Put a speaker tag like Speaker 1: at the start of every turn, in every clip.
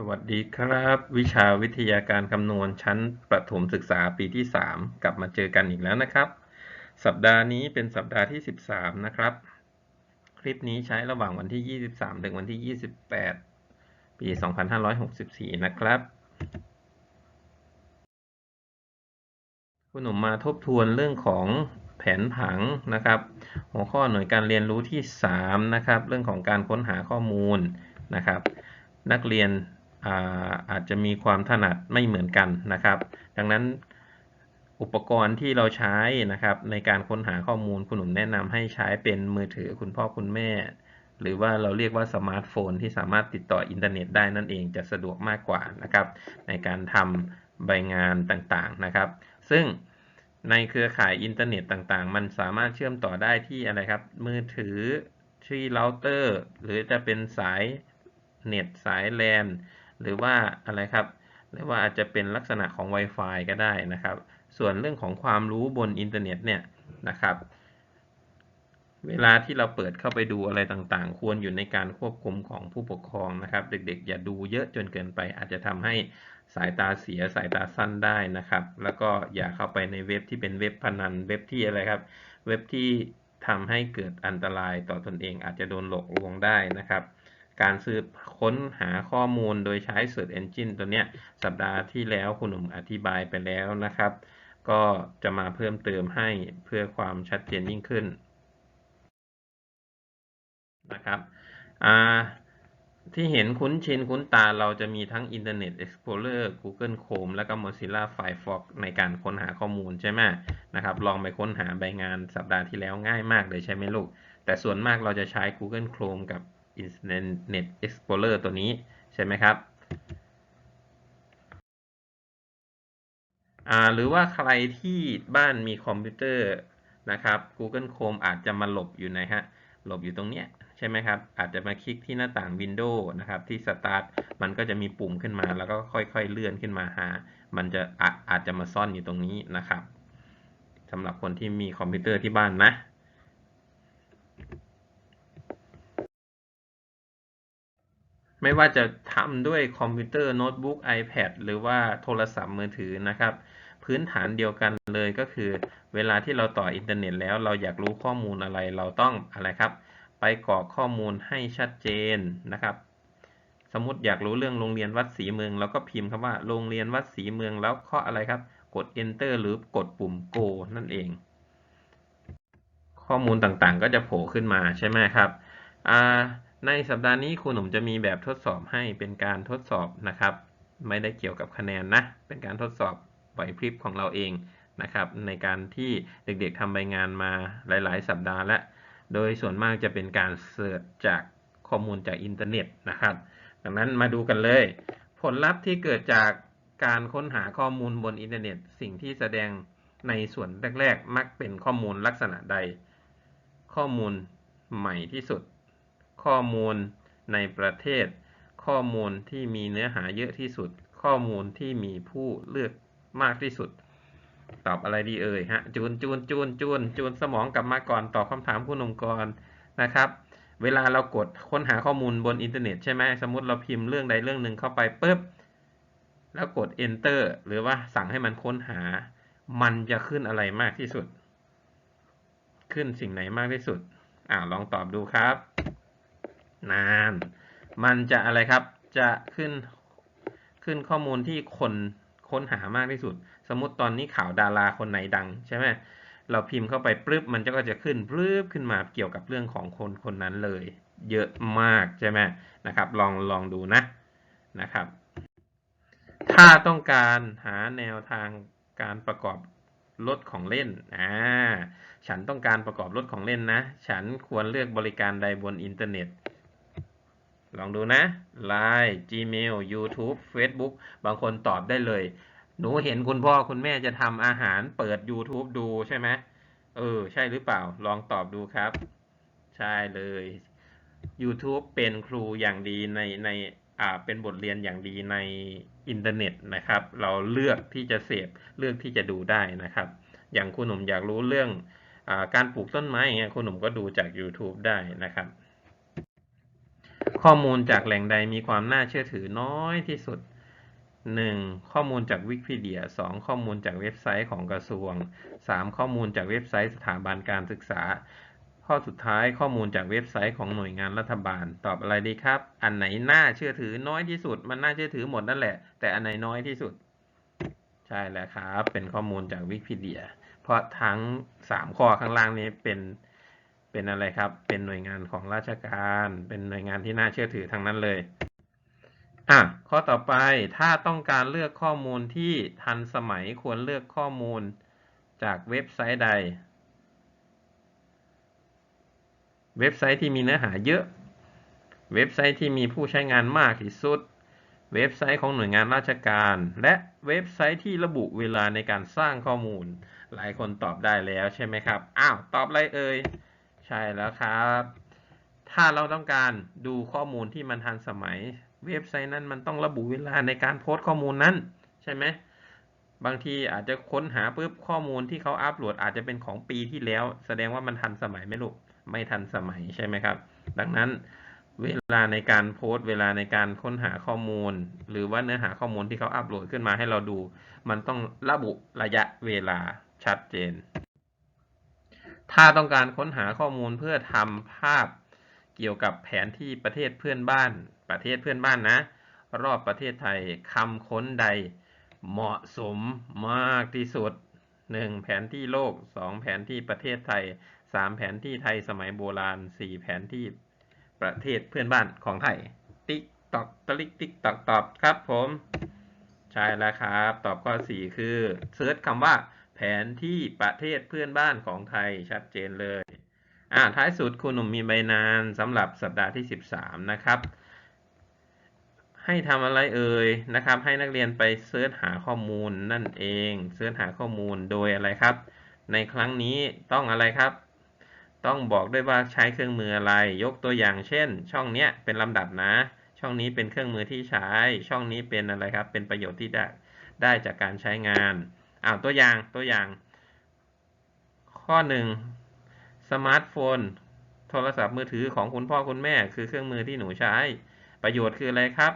Speaker 1: สวัสดีครับ วิชาวิทยาการคำนวณชั้นประถมศึกษาปีที่ 3 กลับมาเจอกันอีกแล้วนะครับ สัปดาห์นี้เป็นสัปดาห์ที่ 13 นะครับ คลิปนี้ใช้ระหว่างวันที่ 23 ถึงวันที่ 28 ปี 2564 นะครับ คุณหนุ่มมาทบทวนเรื่องของแผนผังนะครับ หัวข้อหน่วยการเรียนรู้ที่ 3 นะครับ เรื่องของการค้นหาข้อมูลนะครับ นักเรียน อาอาจจะมีความถนัดไม่เหมือนกันนะครับ ดังนั้นอุปกรณ์ที่เราใช้นะครับ ในการค้นหาข้อมูลคุณหนุ่มแนะนำให้ใช้เป็นมือถือคุณพ่อคุณแม่ หรือว่าเราเรียกว่าสมาร์ทโฟนที่สามารถติดต่ออินเทอร์เน็ตได้นั่นเองจะสะดวกมากกว่านะครับ ในการทำใบงานต่างๆนะครับ ซึ่งในเครือข่ายอินเทอร์เน็ตต่างๆ มันสามารถเชื่อมต่อได้ที่อะไรครับ มือถือที่เราเตอร์ หรือจะเป็นสายเน็ตสายแลน หรือว่าอะไรครับ หรือว่าอาจจะเป็นลักษณะของ Wi-Fi ก็ได้นะครับ ส่วนเรื่องของความรู้บนอินเทอร์เน็ตเนี่ยนะครับ เวลาที่เราเปิดเข้าไปดูอะไรต่างๆ ควรอยู่ในการควบคุมของผู้ปกครองนะครับ เด็กๆ อย่าดูเยอะจนเกินไป อาจจะทำให้สายตาเสียสายตาสั้นได้นะครับ แล้วก็อย่าเข้าไปในเว็บที่เป็นเว็บพนันเว็บที่อะไรครับ เว็บที่ทำให้เกิดอันตรายต่อตนเองอาจจะโดนหลอกลวงได้นะครับ การสืบค้นหาข้อมูลโดยใช้ Search Engine ตัวเนี้ยสัปดาห์ที่แล้วคุณหนุ่มอธิบายไปแล้วนะครับ ก็จะมาเพิ่มเติมให้เพื่อความชัดเจนยิ่งขึ้นนะครับที่เห็นคุ้นชินคุ้นตาเราจะมีทั้ง Internet Explorer Google Chrome แล้วก็ Mozilla Firefox ในการค้นหาข้อมูลใช่ไหมนะครับ ลองไปค้นหาใบงานสัปดาห์ที่แล้วง่ายมากเลยใช่ไหมลูก แต่ส่วนมากเราจะใช้ Google Chrome กับ Internet Explorer ตัวนี้ใช่ไหมครับหรือว่าใครที่บ้านมีคอมพิวเตอร์นะครับ Google Chrome อาจจะมาหลบอยู่ในฮะหลบอยู่ตรงเนี้ยใช่ไหมครับ อาจจะมาคลิกที่หน้าต่าง Windows นะครับ ที่ Start มันก็จะมีปุ่มขึ้นมา แล้วก็ค่อยๆเลื่อนขึ้นมาหา มันจะอาอาจจะมาซ่อนอยู่ตรงนี้นะครับสำหรับคนที่มีคอมพิวเตอร์ที่บ้านนะ ไม่ว่าจะทำด้วยคอมพิวเตอร์โน้ตบุ๊ก iPad หรือว่าโทรศัพท์มือถือนะครับ พื้นฐานเดียวกันเลยก็คือ เวลาที่เราต่ออินเทอร์เน็ตแล้วเราอยากรู้ข้อมูลอะไรเราต้องอะไรครับ ไปกรอกข้อมูลให้ชัดเจนนะครับ สมมติอยากรู้เรื่องโรงเรียนวัดศรีเมืองเราก็พิมพ์คำว่าโรงเรียนวัดศรีเมืองแล้วข้ออะไรครับ กด enter หรือกดปุ่ม go นั่นเอง ข้อมูลต่างๆ ก็จะโผล่ขึ้นมาใช่ไหมครับอ่า ในสัปดาห์นี้ครูหนุ่มจะมีแบบทดสอบให้เป็นการทดสอบนะครับ ไม่ได้เกี่ยวกับคะแนนนะ เป็นการทดสอบไหวพริบของเราเองนะครับ ในการที่เด็กๆทำใบงานมาหลาย ๆ สัปดาห์และโดยส่วนมากจะเป็นการเสิร์ชจากข้อมูลจากอินเทอร์เน็ตนะครับ ดังนั้นมาดูกันเลย ผลลัพธ์ที่เกิดจากการค้นหาข้อมูลบนอินเทอร์เน็ต สิ่งที่แสดงในส่วนแรก ๆ มักเป็นข้อมูลลักษณะใด ข้อมูลใหม่ที่สุด ข้อมูลในประเทศ ข้อมูลที่มีเนื้อหาเยอะที่สุด ข้อมูลที่มีผู้เลือกมากที่สุด ตอบอะไรดีเอ่ยฮะจูนจูนจูนจูนจูนสมองกลับมาก่อนตอบคำถามผู้นมก่อนนะครับเวลาเรากดค้นหาข้อมูลบนอินเทอร์เน็ตใช่ไหมสมมติเราพิมพ์เรื่องใดเรื่องหนึ่งเข้าไปปุ๊บ แล้วกด enter หรือว่าสั่งให้มันค้นหา มันจะขึ้นอะไรมากที่สุด ขึ้นสิ่งไหนมากที่สุด อ่าลองตอบดูครับ นาน มันจะอะไรครับ จะขึ้นขึ้นข้อมูลที่คนค้นหามากที่สุด สมมติตอนนี้ข่าวดาราคนไหนดังใช่ไหมเราพิมพ์เข้าไปปึ๊บมันก็จะขึ้นปึ๊บขึ้นมาเกี่ยวกับเรื่องของคนคนนั้นเลย เยอะมากใช่ไหมนะครับ ลองลองดูนะนะครับ ถ้าต้องการหาแนวทางการประกอบรถของเล่นอ่าฉันต้องการประกอบรถของเล่นนะ ฉันควรเลือกบริการใดบนอินเทอร์เน็ต ลองดูนะ Line Gmail YouTube Facebook บางคนตอบได้เลย หนูเห็นคุณพ่อคุณแม่จะทำอาหารเปิด YouTube ดูใช่ไหมเออ ใช่หรือเปล่า ลองตอบดูครับ ใช่เลย YouTube เป็นครูอย่างดีในในอ่าเป็นบทเรียนอย่างดีในอินเทอร์เน็ตนะครับ เราเลือกที่จะเสพเลือกที่จะดูได้นะครับ อย่างคุณหนุ่มอยากรู้เรื่องอการปลูกต้นไม้อย่างเงี้ยคุณหนุ่มก็ดูจาก YouTube ได้นะครับ ข้อมูลจากแหล่งใดมีความน่าเชื่อถือน้อยที่สุด 1. ข้อมูลจากวิกิพีเดีย 2. ข้อมูลจากเว็บไซต์ของกระทรวง 3. ข้อมูลจากเว็บไซต์สถาบันการศึกษา ข้อสุดท้ายข้อมูลจากเว็บไซต์ของหน่วยงานรัฐบาล ตอบอะไรดีครับ อันไหนน่าเชื่อถือน้อยที่สุด มันน่าเชื่อถือหมดนั่นแหละ แต่อันไหนน้อยที่สุด ใช่แล้วครับ เป็นข้อมูลจากวิกิพีเดีย เพราะทั้ง 3 ข้อข้างล่างนี้เป็น เป็นอะไรครับ เป็นหน่วยงานของราชการ เป็นหน่วยงานที่น่าเชื่อถือทั้งนั้นเลย อะ ข้อต่อไป ถ้าต้องการเลือกข้อมูลที่ทันสมัยควรเลือกข้อมูลจากเว็บไซต์ใด เว็บไซต์ที่มีเนื้อหาเยอะ เว็บไซต์ที่มีผู้ใช้งานมากที่สุด เว็บไซต์ของหน่วยงานราชการ และเว็บไซต์ที่ระบุเวลาในการสร้างข้อมูล หลายคนตอบได้แล้วใช่ไหมครับ อ้าว ตอบอะไรเอ่ย ใช่แล้วครับ ถ้าเราต้องการดูข้อมูลที่มันทันสมัย เว็บไซต์นั้นมันต้องระบุเวลาในการโพสต์ข้อมูลนั้น ใช่ไหมบางทีอาจจะค้นหาปุ๊บข้อมูลที่เขาอัปโหลดอาจจะเป็นของปีที่แล้ว แสดงว่ามันทันสมัยไหมลูกไม่ทันสมัยใช่ไหมครับ ดังนั้นเวลาในการโพสต์ เวลาในการค้นหาข้อมูล หรือว่าเนื้อหาข้อมูลที่เขาอัปโหลดขึ้นมาให้เราดู มันต้องระบุระยะเวลาชัดเจน ถ้าต้องการค้นหาข้อมูลเพื่อทำภาพเกี่ยวกับแผนที่ประเทศเพื่อนบ้าน ประเทศเพื่อนบ้านนะ รอบประเทศไทยคำค้นใดเหมาะสมมากที่สุด 1. แผนที่โลก 2. แผนที่ประเทศไทย 3. แผนที่ไทยสมัยโบราณ 4. แผนที่ประเทศเพื่อนบ้านของไทย ติ๊กตอกตะลิกติ๊กตอกตอบครับผม ใช่แล้วครับ ตอบข้อ 4 คือเซิร์ชคำว่า แผนที่ประเทศเพื่อนบ้านของไทยชัดเจนเลยอ่าท้ายสุดคุณหนุ่มมีใบนานสำหรับสัปดาห์ที่ 13 นะครับ ให้ทำอะไรเอ่ยนะครับ ให้นักเรียนไปเสิร์ชหาข้อมูลนั่นเองเสิร์ชหาข้อมูลโดยอะไรครับ ในครั้งนี้ต้องอะไรครับ ต้องบอกด้วยว่าใช้เครื่องมืออะไร ยกตัวอย่างเช่น ช่องเนี้ยเป็นลำดับนะ ช่องนี้เป็นเครื่องมือที่ใช้ ช่องนี้เป็นอะไรครับ เป็นประโยชน์ที่ได้ได้จากการใช้งาน อ้าวตัวอย่างตัวอย่าง ข้อหนึ่งสมาร์ทโฟน โทรศัพท์มือถือของคุณพ่อคุณแม่ คือเครื่องมือที่หนูใช้ ประโยชน์คืออะไรครับ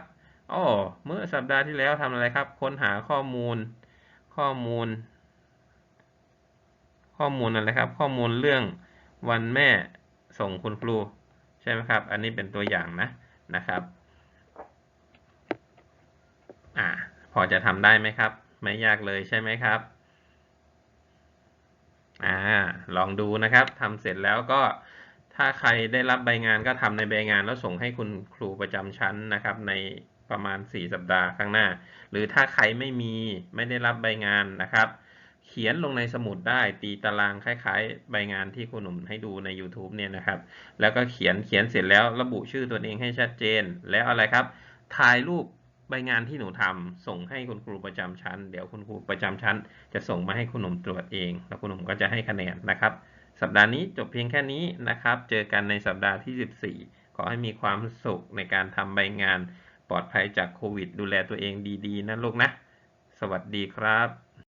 Speaker 1: อ๋อเมื่อสัปดาห์ที่แล้วทำอะไรครับ ค้นหาข้อมูล ข้อมูล ข้อมูลอะไรครับ ข้อมูลเรื่องวันแม่ส่งคุณครู ใช่ไหมครับ อันนี้เป็นตัวอย่างนะนะครับ อ่า พอจะทำได้ไหมครับ ไม่ยากเลยใช่ไหมครับ อ่า ลองดูนะครับทำเสร็จแล้วก็ถ้าใครได้รับใบงานก็ทำในใบงานแล้วส่งให้คุณครูประจำชั้นนะครับ ในประมาณ 4 สัปดาห์ข้างหน้า หรือถ้าใครไม่มีไม่ได้รับใบงานนะครับ เขียนลงในสมุดได้ตีตารางคล้ายๆ ใบงานที่คุณหนุ่มให้ดูใน YouTube เนี่ยนะครับ แล้วก็เขียนเขียนเสร็จแล้วระบุชื่อตัวเองให้ชัดเจน แล้วอะไรครับ ถ่ายรูป ใบงานที่หนูทำส่งให้คุณครูประจำชั้น เดี๋ยวคุณครูประจำชั้น จะส่งมาให้คุณหนุ่มตรวจเอง แล้วคุณหนุ่มก็จะให้คะแนนนะครับ สัปดาห์นี้จบเพียงแค่นี้นะครับ เจอกันในสัปดาห์ที่ 14 ขอให้มีความสุขในการทำใบงาน ปลอดภัยจากโควิด ดูแลตัวเองดีๆนะลูกนะ สวัสดีครับ